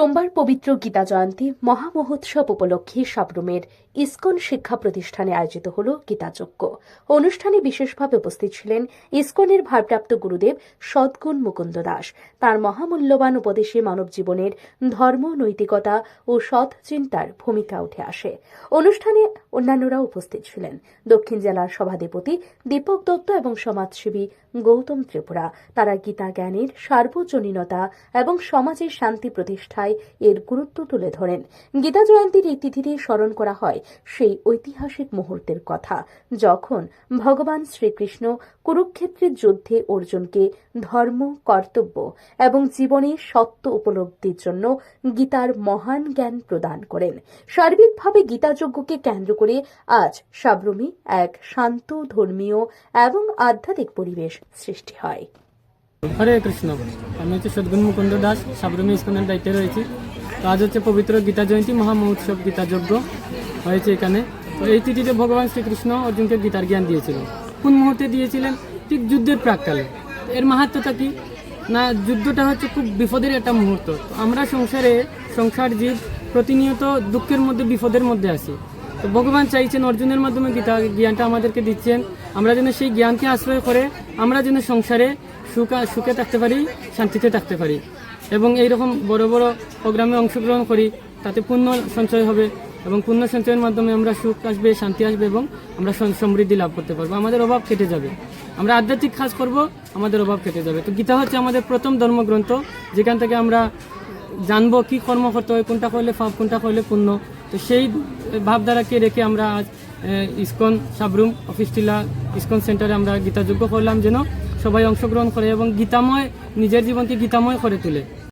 সোমবার পবিত্র গীতা জয়ন্তী মহামহোৎসব উপলক্ষে সাবরুমের ইসকন শিক্ষা প্রতিষ্ঠানে আয়োজিত হল গীতাযজ্ঞ অনুষ্ঠানে বিশেষভাবে উপস্থিত ছিলেন ইসকনের ভারপ্রাপ্ত গুরুদেব সদ্গুণ মুকুন্দ দাস। তার মহামূল্যবান উপদেশে মানব জীবনের ধর্ম, নৈতিকতা ও সৎ চিন্তার ভূমিকা উঠে আসে। অনুষ্ঠানে অন্যান্যরা উপস্থিত ছিলেন। দক্ষিণ জেলার সভাধিপতি দীপক দত্ত এবং সমাজসেবী গৌতম ত্রিপুরা। তারা গীতা জ্ঞানের সার্বজনীনতা এবং সমাজের শান্তি প্রতিষ্ঠায় এর গুরুত্ব তুলে ধরেন। গীতা জয়ন্তীর এই তিথিতে স্মরণ করা হয় সেই ঐতিহাসিক মুহূর্তের কথা, যখন ভগবান শ্রীকৃষ্ণ কুরুক্ষেত্রের যুদ্ধে অর্জুনকে ধর্ম, কর্তব্য এবং জীবনের সত্য উপলব্ধির জন্য গীতার মহান জ্ঞান প্রদান করেন। সার্বিকভাবে গীতাযজ্ঞকে কেন্দ্র করে আজ সাবরুমে এক শান্ত, ধর্মীয় এবং আধ্যাত্মিক পরিবেশ সৃষ্টি হয়। হরে কৃষ্ণ। আমি হচ্ছে সদ্গুণ মুকুন্দ দাস, সাবরমী ইস্কনের দায়িত্বে রয়েছি। তো আজ হচ্ছে পবিত্র গীতা জয়ন্তী মহামহোৎসব গীতা যজ্ঞ হয়েছে এখানে। তো এই তিথিতে ভগবান শ্রীকৃষ্ণ অর্জুনকে গীতার জ্ঞান দিয়েছিলেন। কোন মুহূর্তে দিয়েছিলেন? ঠিক যুদ্ধের প্রাককালে। এর মাহাত্মতা কি? না, যুদ্ধটা হচ্ছে খুব বিপদের একটা মুহূর্ত। আমরা সংসারে, সংসার জীব প্রতিনিয়ত দুঃখের মধ্যে, বিপদের মধ্যে আছি। তো ভগবান চাইছেন, অর্জুনের মাধ্যমে গীতা জ্ঞানটা আমাদেরকে দিচ্ছেন। আমরা যেন সেই জ্ঞানকে আশ্রয় করে, আমরা যেন সংসারে সুখা, সুখে থাকতে পারি, শান্তিতে থাকতে পারি। এবং এইরকম বড় বড় প্রোগ্রামে অংশগ্রহণ করি, তাতে পুণ্য সঞ্চয় হবে এবং পুণ্য সঞ্চয়ের মাধ্যমে আমরা সুখ আসবে, শান্তি আসবে এবং আমরা সমৃদ্ধি লাভ করতে পারব। আমাদের অভাব কেটে যাবে। আমরা আধ্যাত্মিক কাজ করব, আমাদের অভাব কেটে যাবে। তো গীতা হচ্ছে আমাদের প্রথম ধর্মগ্রন্থ, যেখান থেকে আমরা জানব কি কর্ম করতে হয়, কোনটা করলে পাপ, কোনটা করলে পুণ্য। তো সেই ভাবধারাকে রেখে আমরা আজ ISKCON Sabroom, office Tilla, ISKCON সেন্টারে আমরা গীতাযোগ্য করলাম যেন সবাই অংশগ্রহণ করে এবং গীতাময় নিজের জীবনকে গীতাময় করে তোলে।